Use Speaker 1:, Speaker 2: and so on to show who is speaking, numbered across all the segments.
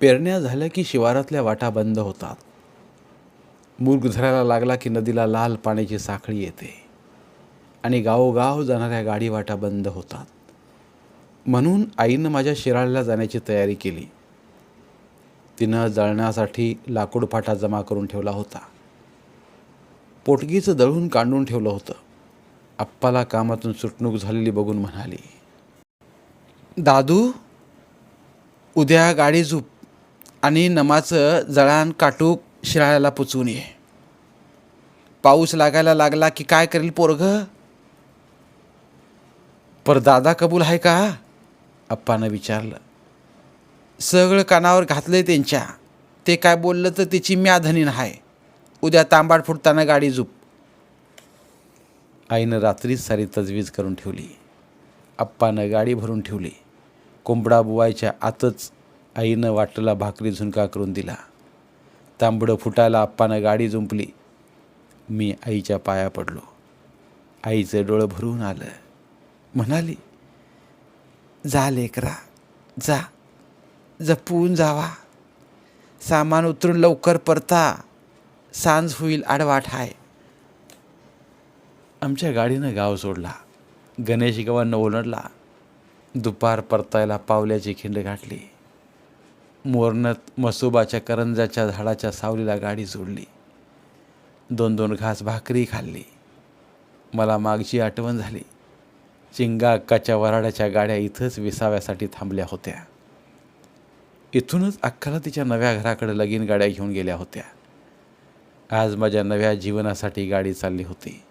Speaker 1: पेरण्या झाल्या की शिवारातल्या वाटा बंद होतात. मूर्ग धरायला लागला की नदीला लाल पाण्याची साखळी येते. आणि गावोगाव जाणाऱ्या गाडी वाटा बंद होतात. म्हणून आईनं माझ्या शिराळ्याला जाण्याची तयारी केली. तिनं जळण्यासाठी लाकूड फाटा जमा करून ठेवला होता. पोटगीचं दळून कांडून ठेवलं होतं. आप्पाला कामातून सुटणूक झालेली बघून म्हणाली दादू उद्या गाडी झोप. आणि नमाचं जळान काटूक शिराळ्याला पुचवून ये. पाऊस लागायला लागला की काय करेल पोरग? पर दादा कबूल आहे का? अप्पानं विचारलं. सगळं कानावर घातलंय त्यांच्या. ते काय बोललं तर तिची म्याधनी आहे उद्या तांबाड फुटताना गाडी झुप. आईनं रात्रीच सारी तजवीज करून ठेवली. अप्पानं गाडी भरून ठेवली. कोंबडा बुवायच्या आतच आईनं वाटला भाकरी झुणका करून दिला. तांबडं फुटायला आप्पानं गाडी जुंपली. मी आईच्या पाया पडलो. आईचं डोळं भरून आलं. म्हणाली जा लेकरा जा. जपून जावा. सामान उतरून लवकर परता. सांज होईल आडवाट आहे आमच्या गाडीनं गाव सोडला. गणेश गावानं ओलडला दुपार परतायला पावल्याची खिंड गाठली. मोरनत मसोबाच्या करंजाच्या झाडाच्या सावलीला गाडी सोडली. दोन दोन घास भाकरी खाल्ली. मला मागची आठवण झाली. चिंगा अक्काच्या वराड्याच्या गाड्या इथंच विसाव्यासाठी थांबल्या होत्या. इथूनच अक्काला तिच्या नव्या घराकडे लगीन गाड्या घेऊन गेल्या होत्या. आज माझ्या नव्या जीवनासाठी गाडी चालली होती.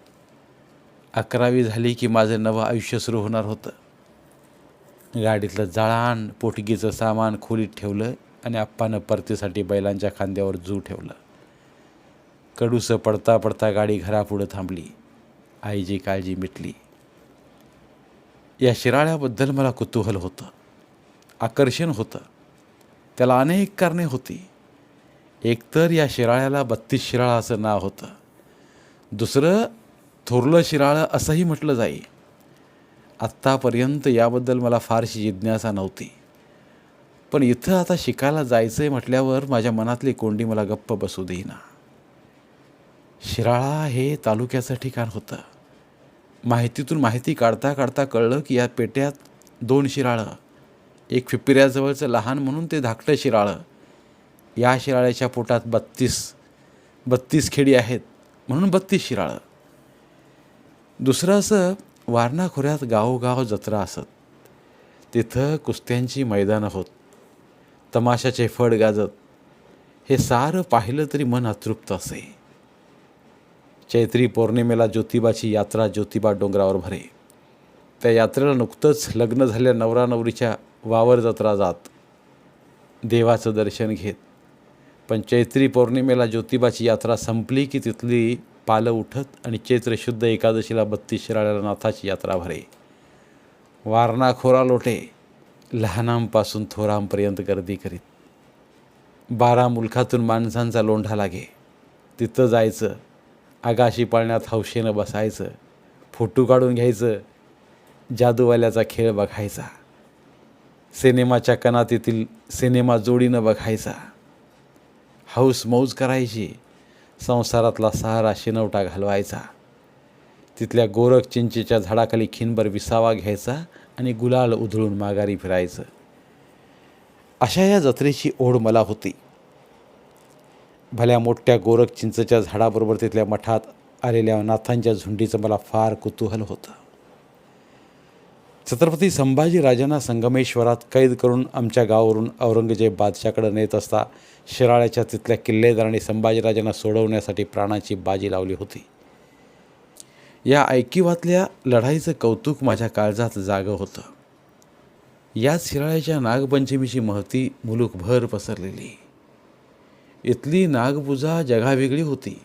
Speaker 1: अकरावी झाली की माझं नवं आयुष्य सुरू होणार होतं. गाडीतलं जळाण पोटगीचं सामान खोलीत ठेवलं आणि आप्पानं परतीसाठी बैलांच्या खांद्यावर जू ठेवलं. कडूसं पडता पडता गाडी घरापुढं थांबली. आईची काळजी मिटली. या शिराळ्याबद्दल मला कुतूहल होतं. आकर्षण होतं. त्याला अनेक कारणे होती. एकतर या शिराळ्याला बत्तीस शिराळा असं नाव होतं. दुसरं थोरलं शिराळं असंही म्हटलं जाई. आत्तापर्यंत याबद्दल मला फारशी जिज्ञासा नव्हती. पण इथं आता शिकायला जायचं आहे म्हटल्यावर माझ्या मनातली कोंडी मला गप्प बसू देईना. शिराळा हे तालुक्याचं ठिकाण होतं. माहितीतून माहिती काढता काढता कळलं की या पेट्यात दोन शिराळं एक फिपिऱ्याजवळचं लहान म्हणून ते धाकटं शिराळं या शिराळ्याच्या पोटात बत्तीस बत्तीस खेडी आहेत म्हणून बत्तीस शिराळं. दुसरं असं वारणा खोऱ्यात गावोगाव जत्रा असत. तिथं कुस्त्यांची मैदानं होत. तमाशाचे फड गाजत. हे सारं पाहिलं तरी मन अतृप्त असे. चैत्री पौर्णिमेला ज्योतिबाची यात्रा ज्योतिबा डोंगरावर भरे. त्या यात्रेला नुकतंच लग्न झाल्या नवरा नवरीच्या वावर जत्रा जात. देवाचं दर्शन घेत. पण चैत्री पौर्णिमेला ज्योतिबाची यात्रा संपली की तिथली पालं उठत आणि चैत्र शुद्ध एकादशीला बत्तीस शिराळ्याला नाथाची यात्रा भरे. वारणा खोरा लोटे लहानांपासून थोरांपर्यंत गर्दी करीत. बारा मुलखातून माणसांचा लोंढा लागे. तिथं जायचं आगाशी पाळण्यात हौशेनं बसायचं फोटो काढून घ्यायचं जादूवाल्याचा खेळ बघायचा. सिनेमाच्या कणातीतील सिनेमा जोडीनं बघायचा. हौस मौज करायची संसारातला सहारा शिनवटा घालवायचा. तिथल्या गोरख चिंचेच्या झाडाखाली खिनभर विसावा घ्यायचा आणि गुलाल उधळून माघारी फिरायचं. अशा या जत्रेची ओढ मला होती. भल्या मोठ्या गोरख चिंचच्या झाडाबरोबर तिथल्या मठात आलेल्या नाथांच्या झुंडीचं मला फार कुतूहल होतं. छत्रपती संभाजी राजांना संगमेश्वरात कैद करून आमच्या गावावरून औरंगजेब बादशाकडे नेत असता शिराळ्याच्या तिथल्या किल्लेदारांनी संभाजीराजांना सोडवण्यासाठी प्राणाची बाजी लावली होती. या ऐकिवातल्या लढाईचं कौतुक माझ्या काळजात जागं होतं. याच शिराळ्याच्या नागपंचमीची महती मुलूकभर पसरलेली. इथली नागपूजा जगावेगळी होती.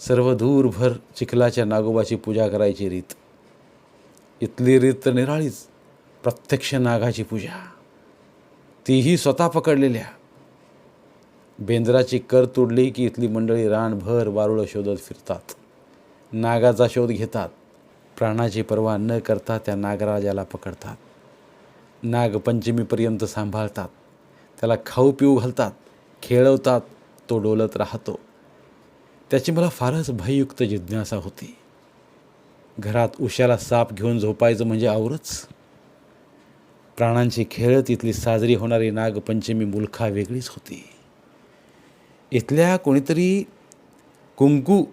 Speaker 1: सर्व दूरभर चिखलाच्या नागोबाची पूजा करायची रीत इथली रीत निराळीच. प्रत्यक्ष नागाची पूजा. तीही स्वतः पकडलेल्या. बेंद्राची कर तोडली की इथली मंडळी रानभर वारुळं शोधत फिरतात. नागाचा शोध घेतात. प्राणाची पर्वा न करता त्या नागराजाला पकडतात. नागपंचमीपर्यंत सांभाळतात. त्याला खाऊ पिऊ घालतात. खेळवतात. तो डोलत राहतो. त्याची मला फारच भययुक्त जिज्ञासा होती. घरात उशाला साप घेऊन झोपायचं म्हणजे आवरच. प्राणांची खेळ तिथली साजरी होणारी नागपंचमी मुलखा वेगळीच होती. इथल्या कोणीतरी कुंकू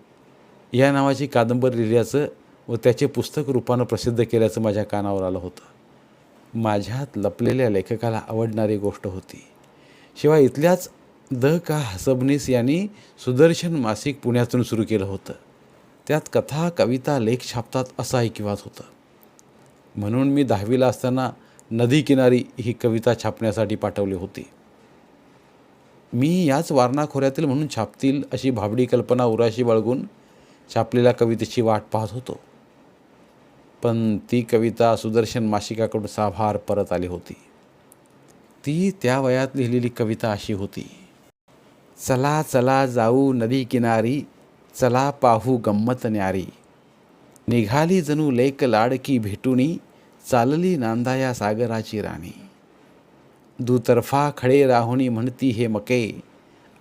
Speaker 1: या नावाची कादंबरी लिहिल्याचं व त्याचे पुस्तक रूपानं प्रसिद्ध केल्याचं माझ्या कानावर आलं होतं. माझ्यात लपलेल्या लेखकाला आवडणारी गोष्ट होती. शिवाय इथल्याच द का हसबनीस यांनी सुदर्शन मासिक पुण्यातून सुरू केलं होतं. त्यात कथा कविता लेख छापतात असा ऐकिवात होतं. म्हणून मी दहावीला असताना नदी किनारी ही कविता छापण्यासाठी पाठवली होती. मी याच वारणा खोऱ्यातील म्हणून छापतील अशी भाबडी कल्पना उराशी बाळगून छापलेल्या कवितेची वाट पाहत होतो. पण ती कविता सुदर्शन मासिकाकडून साभार परत आली होती. ती त्या वयात लिहिलेली कविता अशी होती. चला चला जाऊ नदी किनारी चला पाहू गंमत न्यारी. निघाली जणू लेक लाडकी भेटुनी चालली नांदाया सागराची राणी. दुतर्फा खडे राहुणी म्हणती हे मके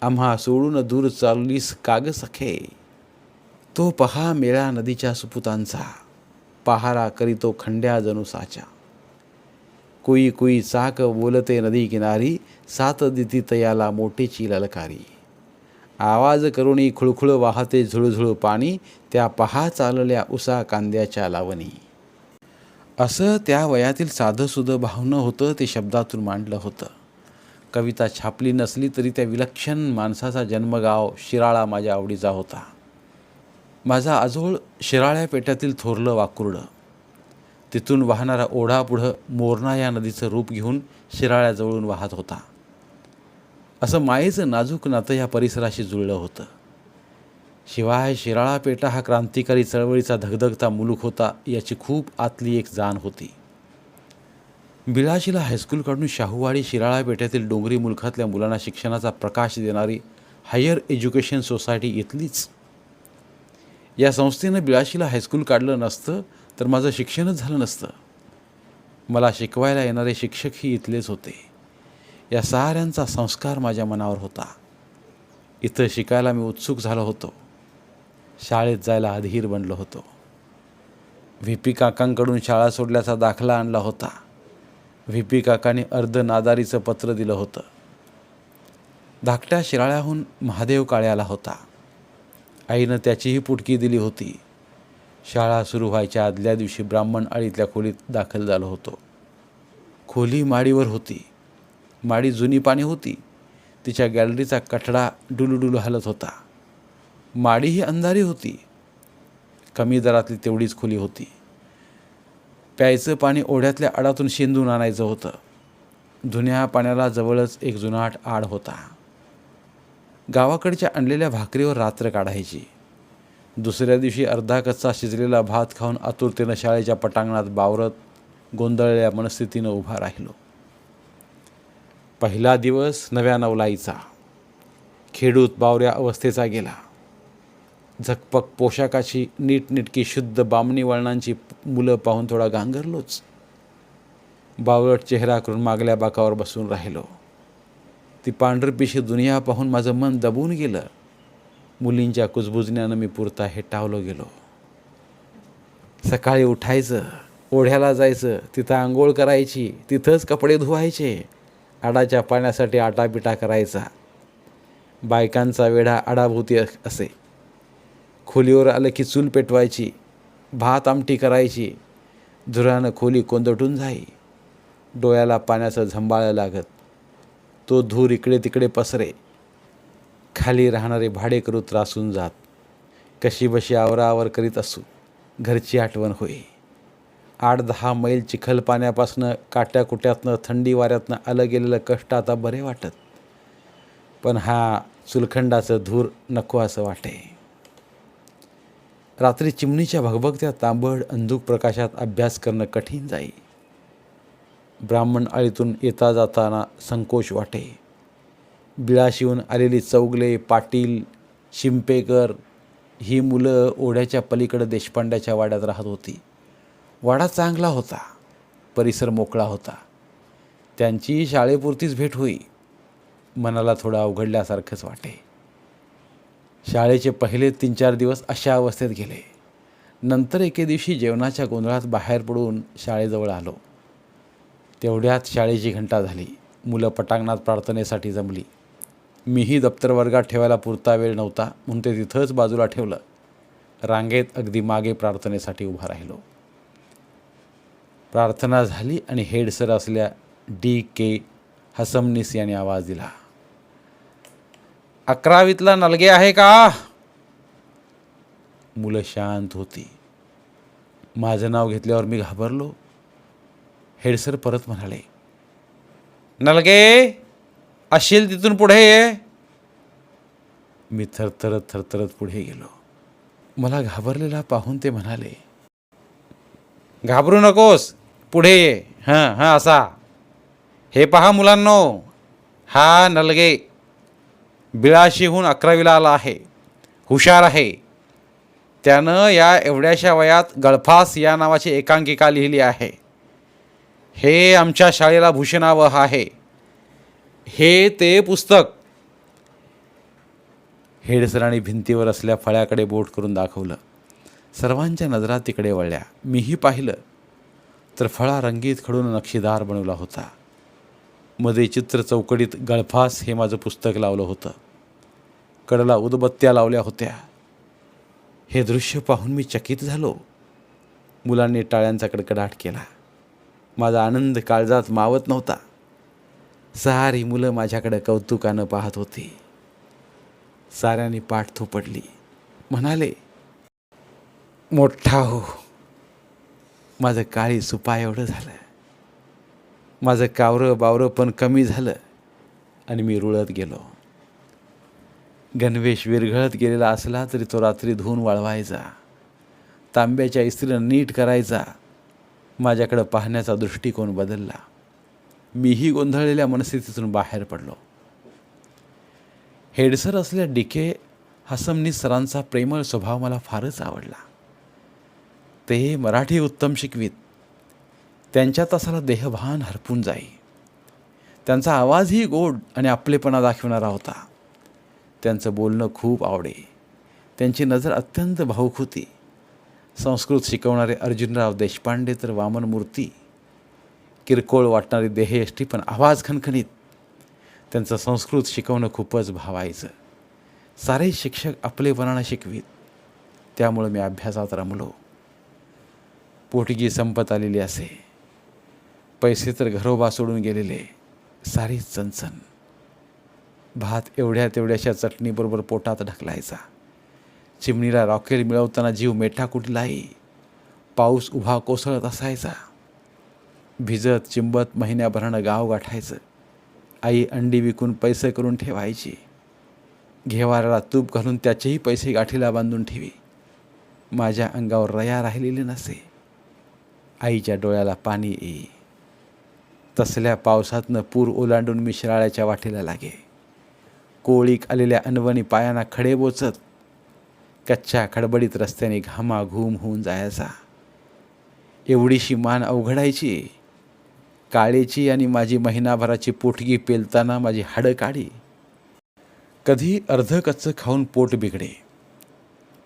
Speaker 1: आम्हा सोडून दूर चाललीस काग सखे. तो पहा मेळा नदीच्या सुपुतांचा पहारा करीतो खंड्या जणू साचा. कुई कुई चाक बोलते नदी किनारी सात दिती तयाला मोठेची ललकारी. आवाज करुणी खुळखुळ वाहते झुळझुळू पाणी त्या पहा चालल्या उसा कांद्याच्या लावणी. असं त्या वयातील साधंसुधं भावनं होतं ते शब्दातून मांडलं होतं. कविता छापली नसली तरी त्या विलक्षण माणसाचा जन्मगाव शिराळा माझ्या आवडीचा होता. माझा आजोळ शिराळ्या पेट्यातील थोरलं वाकुर्डं. तिथून वाहणारा ओढा पुढं मोरणा या नदीचं रूप घेऊन शिराळ्याजवळून वाहत होता. असं मायेचं नाजूक नातं या परिसराशी जुळलं होतं. शिवाय शिराळा पेटा हा क्रांतिकारी चळवळीचा धगधगता मुलूक होता याची खूप आतली एक जाण होती. बिळाशीला हायस्कूल काढून शाहूवाडी शिराळा पेठ्यातील डोंगरी मुलखातल्या मुलांना शिक्षणाचा प्रकाश देणारी हायर एज्युकेशन सोसायटी इथलीच. या संस्थेनं बिळाशीला हायस्कूल काढलं नसतं तर माझं शिक्षणच झालं नसतं. मला शिकवायला येणारे शिक्षकही इथलेच होते. या साऱ्यांचा संस्कार माझ्या मनावर होता. इथं शिकायला मी उत्सुक झालो होतो. शाळेत जायला अधीर बनलो होतो. व्ही पी काकांकडून शाळा सोडल्याचा दाखला आणला होता. व्ही पी काकाने अर्ध नादारीचं पत्र दिलं होतं. धाकट्या शिराळ्याहून महादेव काळे आला होता. आईनं त्याचीही पुटकी दिली होती. शाळा सुरू व्हायच्या आदल्या दिवशी ब्राह्मण आळीतल्या खोलीत दाखल झालो होतो. खोली माडीवर होती. माडी जुनी पाणी होती. तिच्या गॅलरीचा कठडा डुलूडुलू हलत होता. माडी ही अंधारी होती. कमी दरातली तेवढीच खुली होती. प्यायचं पाणी ओढ्यातल्या आडातून शेंदून आणायचं होतं. जुन्या पाण्याला जवळच एक जुनाट आड होता. गावाकडच्या आणलेल्या भाकरीवर रात्र काढायची. दुसऱ्या दिवशी अर्धा कच्चा शिजलेला भात खाऊन आतुरतेनं शाळेच्या पटांगणात बावरत गोंधळल्या मनस्थितीनं उभा राहिलो. पहिला दिवस नव्या नवलाईचा. खेडूत बावऱ्या अवस्थेचा गेला. झकपक पोशाखाची नीटनिटकी शुद्ध बामणी वळणांची मुलं पाहून थोडा गांगरलोच बावळट चेहरा करून मागल्या बाकावर बसून राहिलो. ती पांढरपिशी दुनिया पाहून माझं मन दबून गेलं. मुलींच्या कुजबुजण्यानं मी पुरता हेटावलो गेलो. सकाळी उठायचं ओढ्याला जायचं तिथं आंघोळ करायची तिथंच कपडे धुवायचे. आडाच्या पाण्यासाठी आटापिटा करायचा. बायकांचा वेढा आडाभोवती असे खोलीवर आलं की चूल पेटवायची भात आमटी करायची. धुरानं खोली कोंदटून जाई डोळ्याला पाण्याचं झंबाळं लागत. तो धूर इकडे तिकडे पसरे. खाली राहणारे भाडेकरू त्रासून जात. कशी बशी आवराआवर करीत असू. घरची आठवण होई. आठ दहा मैल चिखल पाण्यापासनं काट्याकुट्यातनं थंडी वाऱ्यातनं आलं गेलेलं कष्ट आता बरे वाटत. पण हा चुलखंडाचं धूर नको असं वाटे. रात्री चिमणीच्या भगभगत्या तांबड अंधुक प्रकाशात अभ्यास करणं कठीण जाई. ब्राह्मण आळीतून येता जाताना संकोच वाटे. बिळाशिवून आलेली चौगले पाटील शिंपेकर ही मुलं ओढ्याच्या पलीकडं देशपांड्याच्या वाड्यात राहत होती. वाडा चांगला होता परिसर मोकळा होता. त्यांची शाळेपुरतीच भेट होई मनाला थोडं अवघडल्यासारखंच वाटे. शाळेचे पहिले तीन चार दिवस अशा अवस्थेत गेले. नंतर एके दिवशी जेवणाच्या गोंधळात बाहेर पडून शाळेजवळ आलो. तेवढ्यात शाळेची घंटा झाली. मुलं पटांगणात प्रार्थनेसाठी जमली. मीही दप्तर वर्गात ठेवायला पुरता वेळ नव्हता म्हणून ते तिथंच बाजूला ठेवलं. रांगेत अगदी मागे प्रार्थनेसाठी उभा राहिलो. प्रार्थना झाली आणि हेड सर असल्या डी के हसमनिस यांनी आवाज दिला. अकरावीतला नलगे आहे का? मुलं शांत होती. माझं नाव घेतल्यावर मी घाबरलो. हेडसर परत म्हणाले नलगे असेल तिथून पुढे ये. मी थरथरत थरथरत पुढे गेलो. मला घाबरलेला पाहून ते म्हणाले घाबरू नकोस. पुढे ये. हां हां असा. हे पहा मुलांनो. हा नलगे. बिळाशीहून अकरावीला आला आहे. हुशार आहे. त्यानं या एवढ्याशा वयात गळफास या नावाची एकांकिका लिहिली आहे. हे आमच्या शाळेला भूषणावह आहे. हे ते पुस्तक. हेडसरांनी भिंतीवर असल्या फळ्याकडे बोट करून दाखवलं. सर्वांच्या नजरा तिकडे वळल्या. मीही पाहिलं तर फळा रंगीत खडून नक्षीदार बनवला होता. मध्ये चित्र चौकडीत गळफास हे माझं पुस्तक लावलं होतं. कडला उदबत्त्या लावल्या होत्या. हे दृश्य पाहून मी चकित झालो. मुलांनी टाळ्यांचा कडकडाट केला. माझा आनंद काळजात मावत नव्हता. सारी मुलं माझ्याकडे कौतुकानं पाहत होती. साऱ्यांनी पाठ थोपडली म्हणाले मोठा हो. माझं काळी सुपा एवढं झालं माझं कावरं बावरं पण कमी झालं आणि मी रुळत गेलो. गणवेश विरघळत गेलेला असला तरी तो रात्री धुवून वाळवायचा. तांब्याच्या इस्त्रीनं नीट करायचा. माझ्याकडं पाहण्याचा दृष्टिकोन बदलला. मीही गोंधळलेल्या मनस्थितीतून बाहेर पडलो. हेडसर असल्या डिके हसमनी सरांचा प्रेमळ स्वभाव मला फारच आवडला. ते मराठी उत्तम शिकवीत. त्यांच्यात तासाला देहभान हरपून जाई. त्यांचा आवाजही गोड आणि आपलेपणा दाखवणारा होता. त्यांचं बोलणं खूप आवडे. त्यांची नजर अत्यंत भाऊक होती. संस्कृत शिकवणारे अर्जुनराव देशपांडे तर वामन मूर्ती. किरकोळ वाटणारी देहयष्टी पण आवाज खणखणीत. त्यांचं संस्कृत शिकवणं खूपच भावायचं. सारे शिक्षक आपलेपणानं शिकवीत. त्यामुळं मी अभ्यासात रमलो. पोटगी संपत आलेली असे. पैसे तर घरोबा सोडून गेलेले. सारीच चणचण. भात एवढ्या तेवढ्याशा चटणीबरोबर पोटात ढकलायचा. चिमणीला रॉकेल मिळवताना जीव मेठा कुठलाही. पाऊस उभा कोसळत असायचा. भिजत चिंबत महिन्याभरानं गाव गाठायचं. आई अंडी विकून पैसे करून ठेवायची. घेवाऱ्याला तूप घालून त्याचेही पैसे गाठीला बांधून ठेवी. माझ्या अंगावर रया राहिलेली नसे. आईच्या डोळ्याला पाणी येई तसल्या पावसातनं पूर ओलांडून मी शिराळ्याच्या वाटेला लागे. कोळीक आलेल्या अनवणी पायांना खडे बोचत कच्च्या खडबडीत रस्त्याने घामाघूम होऊन जायचा. एवढीशी मान अवघडायची काळेची आणि माझी महिनाभराची पोटगी पेलताना माझी हाडं काढी. कधी अर्ध कच्चं खाऊन पोट बिघडे.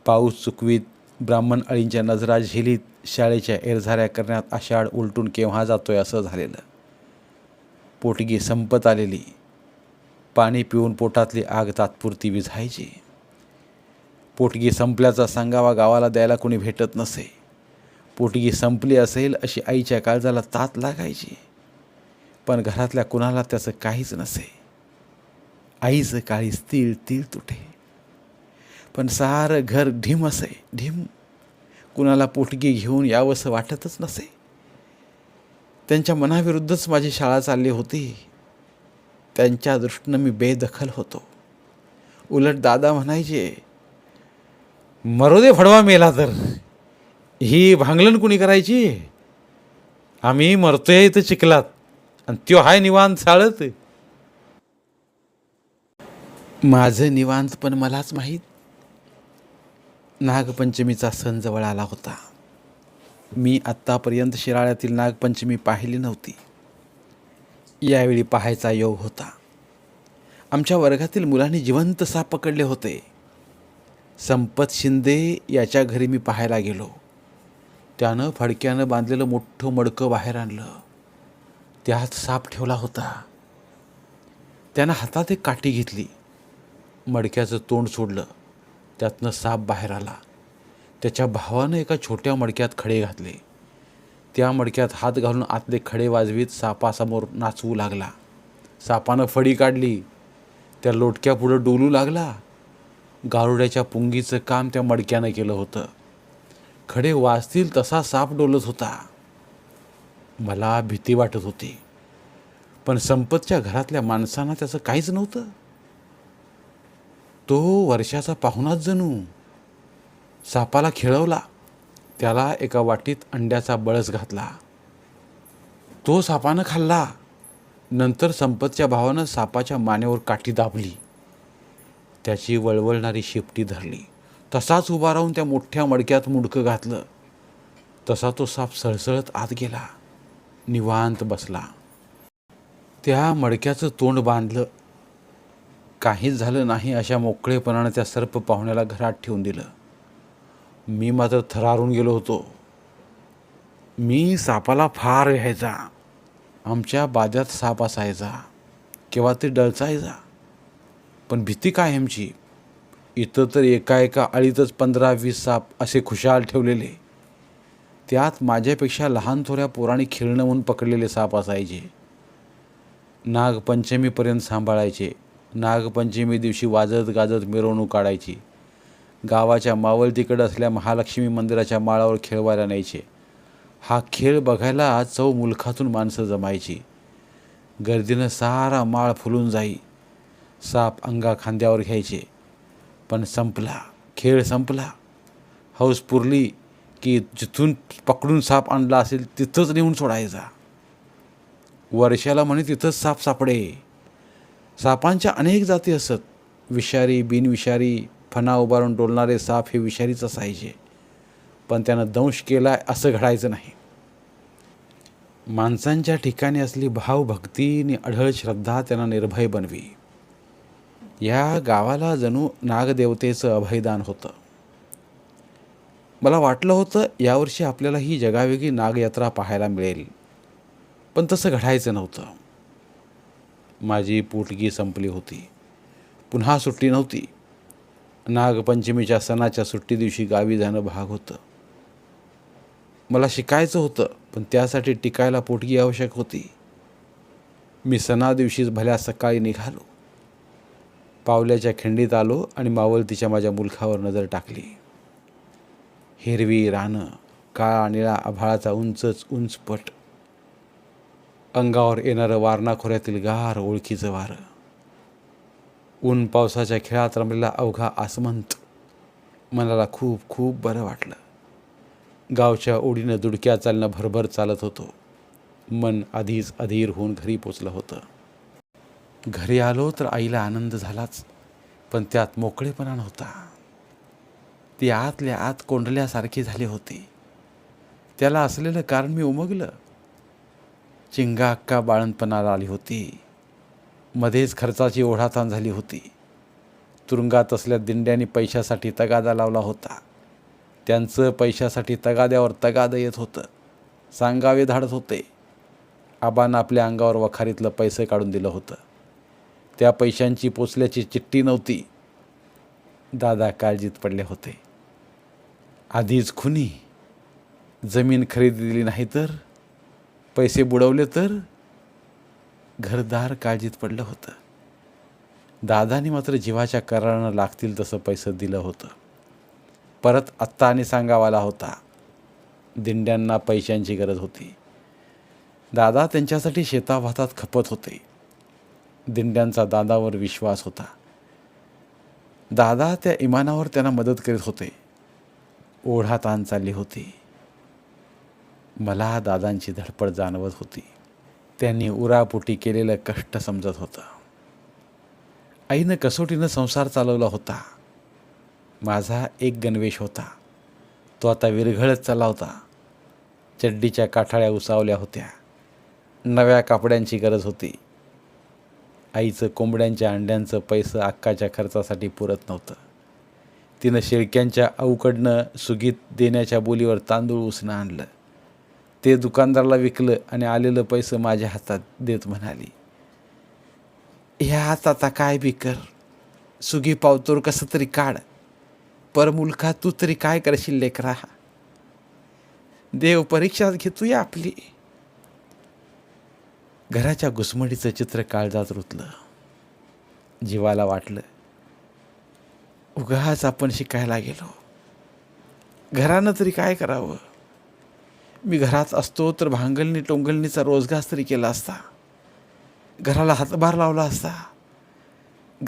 Speaker 1: पाऊस चुकवीत ब्राह्मण अळींच्या नजरा झेलीत शाळेच्या एरझाऱ्या करण्यात आषाढ उलटून केव्हा जातोय असं झालेलं? पोटगी संपत आलेली. पाणी पिऊन पोटातली आग तात्पुरती विझायची. पोटगी संपल्याचा सांगावा गावाला द्यायला कोणी भेटत नसे. पोटगी संपली असेल अशी आईच्या काळजाला तात लागायची. पण घरातल्या कुणाला त्याचं काहीच नसे. आईचं काळी तीळ तीळ तुटे. पण सारं घर ढिम असे ढिम. कुणाला पोटगी घेऊन यावंसं वाटतच नसे. त्यांच्या मनाविरुद्धच माझी शाळा चालली होती. त्यांच्या दृष्टीनं मी बेदखल होतो. उलट दादा म्हणायचे मरोदे फडवा मेला तर. ही भांगलण कुणी करायची? आम्ही मरतोय इथं चिखलात. आणि त्यो हाय निवांत चाळत. माझं निवांत पण मलाच माहीत नागपंचमीचा सण जवळ आला होता. मी आत्तापर्यंत शिराळ्यातील नागपंचमी पाहिली नव्हती. यावेळी पाहायचा योग होता. आमच्या वर्गातील मुलांनी जिवंत साप पकडले होते. संपत शिंदे याच्या घरी मी पाहायला गेलो. त्यानं फडक्यानं बांधलेलं मोठं मडकं बाहेर आणलं. त्यात साप ठेवला होता. त्यानं हातात एक काठी घेतली. मडक्याचं तोंड सोडलं. त्यातनं साप बाहेर आला. त्याच्या भावानं एका छोट्या मडक्यात खडे घातले. त्या मडक्यात हात घालून आतले खडे वाजवीत सापासमोर नाचवू लागला. सापानं फडी काढली. त्या लोटक्यापुढं डोलू लागला. गारुड्याच्या पुंगीचं काम त्या मडक्यानं केलं होतं. खडे वाजतील तसा साप डोलत होता. मला भीती वाटत होती. पण संपतच्या घरातल्या माणसांना त्याचं काहीच नव्हतं. तो वर्षाचा पाहुणाच जणू. सापाला खेळवला. त्याला एका वाटीत अंड्याचा बळस घातला. तो सापानं खाल्ला. नंतर संपतच्या भावानं सापाच्या मानेवर काठी दाबली. त्याची वळवळणारी शेपटी धरली. तसाच उभा राहून त्या मोठ्या मडक्यात मुडकं घातलं. तसा तो साप सळसळत आत गेला. निवांत बसला. त्या मडक्याचं तोंड बांधलं. काहीच झालं नाही अशा मोकळेपणानं त्या सर्प पाहुण्याला घरात ठेवून दिलं. मी मात्र थरारून गेलो होतो. मी सापाला फार घ्यायचा. आमच्या बाजात साप असायचा. किंवा ते डळचायचा पण भीती काय आमची? इथं तर एका एका अळीतच पंधरा वीस साप असे खुशाल ठेवलेले. त्यात माझ्यापेक्षा लहान थोड्या पोराणी खेळणं म्हणून पकडलेले साप असायचे. नागपंचमीपर्यंत सांभाळायचे. नागपंचमी दिवशी वाजत गाजत मिरवणूक काढायची. गावाच्या मावळतीकडे असल्या महालक्ष्मी मंदिराच्या माळावर खेळवायला न्यायचे. हा खेळ बघायला चौ मुलखातून माणसं जमायची. गर्दीनं सारा माळ फुलून जाई. साप अंगा खांद्यावर घ्यायचे. पण संपला. खेळ संपला. हौस पुरली की जिथून पकडून साप आणला असेल तिथंच नेऊन सोडायचा. वर्षाला म्हणे तिथंच साप सापडे सापांच्या अनेक जाती असत. विषारी बिनविषारी फणा उभारून डोलणारे साप हे विषारीच असायचे. पण त्यानं दंश केला असं घडायचं नाही. माणसांच्या ठिकाणी असली भावभक्ती आणि अढळ श्रद्धा त्यांना निर्भय बनवी. या गावाला जणू नागदेवतेचं अभयदान होतं. मला वाटलं होतं यावर्षी आपल्याला ही जगावेगळी नागयात्रा पाहायला मिळेल. पण तसं घडायचं नव्हतं. माझी पोटगी संपली होती. पुन्हा सुट्टी नव्हती. नागपंचमीच्या सणाच्या सुट्टी दिवशी गावी जाणं भाग होतं. मला शिकायचं होतं पण त्यासाठी टिकायला पोटगी आवश्यक होती. मी सणा दिवशीच भल्या सकाळी निघालो. पावल्याच्या खिंडीत आलो आणि मावलतीच्या माझ्या मुलखावर नजर टाकली. हिरवी रानं काळा निळा आभाळाचा उंचच उंच पट अंगावर येणारं वारणाखोऱ्यातील गार ओळखीचं वारं. ऊन पावसाच्या खेळात रमलेला अवघा आसमंत. मनाला खूप खूप बरं वाटलं. गावच्या ओढीनं दुडक्या चालणं भरभर चालत होतो. मन आधीच अधीर होऊन घरी पोचलं होतं. घरी आलो तर आईला आनंद झालाच पण त्यात मोकळेपणा नव्हता. ती आतल्या आत कोंडल्यासारखी झाली होती. त्याला असलेलं कारण मी उमगलं. चिंगा अक्का बाळणपणाला आली होती. मध्येच खर्चाची ओढाताण झाली होती. तुरुंगात असल्या दिंड्यांनी पैशासाठी तगादा लावला होता. त्यांचं पैशासाठी तगाद्यावर तगाद येत होतं. सांगावे धाडत होते. आबानं आपल्या अंगावर वखारीतलं पैसे काढून दिलं होतं. त्या पैशांची पोचल्याची चिठ्ठी नव्हती. दादा काळजीत पडले होते. आधीच खुनी जमीन खरेदी दिली नाही तर? पैसे बुडवले तर घरदार काळजीत पडलं होतं. दादानी मात्र जीवाच्या करारानं लागतील तसं पैसे दिलं होतं. परत आत्ता आणि सांगावाला होता. दिंड्यांना पैशांची गरज होती. दादा त्यांच्यासाठी शेताभातात खपत होते. दिंड्यांचा दादावर विश्वास होता. दादा त्या इमानावर त्यांना मदत करीत होते. ओढा ताण चालली होती. मला दादांची धडपड जाणवत होती. त्यांनी उरापोटी केलेलं कष्ट समजत होतं. आईनं कसोटीनं संसार चालवला होता. माझा एक गणवेश होता. तो आता विरघळत चालला होता. चड्डीच्या काठाळ्या उसावल्या होत्या. नव्या कापड्यांची गरज होती. आईचं कोंबड्यांच्या अंड्यांचं पैसं अक्काच्या खर्चासाठी पुरत नव्हतं. तिनं शेळक्यांच्या अवकडनं सुगीत देण्याच्या बोलीवर तांदूळ उसणं आणलं. ते दुकानदाराला विकलं आणि आलेलं पैसं माझ्या हातात देत म्हणाली ह्यात आता काय बी कर. सुगी पावतोर कसं तरी काढ. पर मुलखा तू तरी काय करशील लेकरा? देव परीक्षा घेतूया आपली. घराच्या घुसमडीचं चित्र काळजात रुतलं. जीवाला वाटलं उगाच आपण शिकायला गेलो. घरानं तरी काय करावं? मी घरात असतो तर भांगलनी टोंगलनीचा रोजगार तरी केला असता. घराला हातभार लावला असता.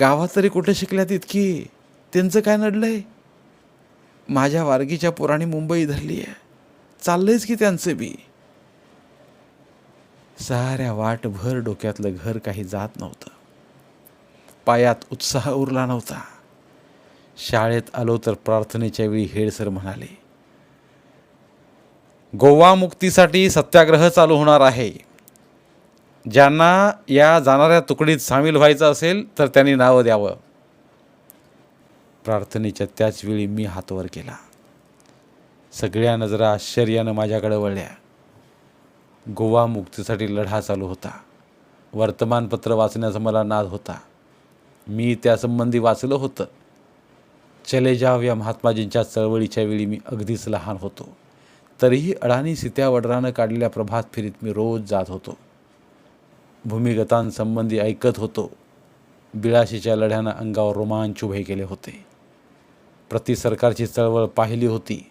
Speaker 1: गावात तरी कुठे शिकल्यात इतकी? त्यांचं काय नडलंय? माझ्या वारगीच्या पोराने मुंबई धरली आहे. चाललंयच की त्यांचं बी. साऱ्या वाटभर डोक्यातलं घर काही जात नव्हतं. पायात उत्साह उरला नव्हता. शाळेत आलो तर प्रार्थनेच्या वेळी हेडसर म्हणाले गोवा मुक्तीसाठी सत्याग्रह चालू होणार आहे. ज्यांना या जाणाऱ्या तुकडीत सामील व्हायचं असेल तर त्यांनी नावं द्यावं. प्रार्थनेच्या त्याच वेळी मी हातवर केला. सगळ्या नजरा आश्चर्यानं माझ्याकडे वळल्या. गोवा मुक्तीसाठी लढा चालू होता. वर्तमानपत्र वाचण्याचा मला नाद होता. मी त्यासंबंधी वाचलं होतं. चले जाव या महात्माजींच्या चळवळीच्या वेळी मी अगदीच लहान होतो. तरीही अडाणी सीत्या वडरानं काढलेल्या प्रभात फेरीत मी रोज जात होतो. भूमिगतांसंबंधी ऐकत होतो. बिळाशीच्या लढ्यानं अंगावर रोमांच उभे केले होते. प्रति सरकारची चळवळ पाहिली होती.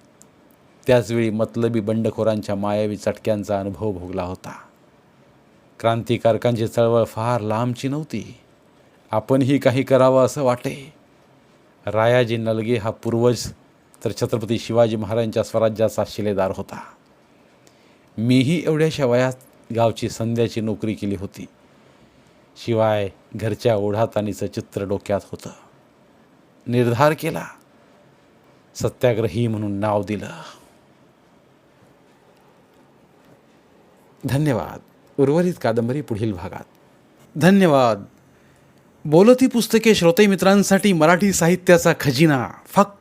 Speaker 1: त्याचवेळी मतलबी बंडखोरांच्या मायावी चटक्यांचा अनुभव भोगला होता. क्रांतिकारकांची चळवळ फार लांबची नव्हती. आपणही काही करावं असं वाटे. रायाजी नलगे हा पूर्वज तर छत्रपती शिवाजी महाराजांच्या स्वराज्याचा शिलेदार होता. मीही एवढ्याशा वयात गावची संध्याची नोकरी केली होती. शिवाय घरच्या ओढातानीचं चित्र डोक्यात होतं. निर्धार केला. सत्याग्रही म्हणून नाव दिलं. धन्यवाद. उर्वरित कादंबरी पुढील भागात. धन्यवाद. बोलती पुस्तके श्रोते मित्रांसाठी मराठी साहित्याचा खजिना फक्त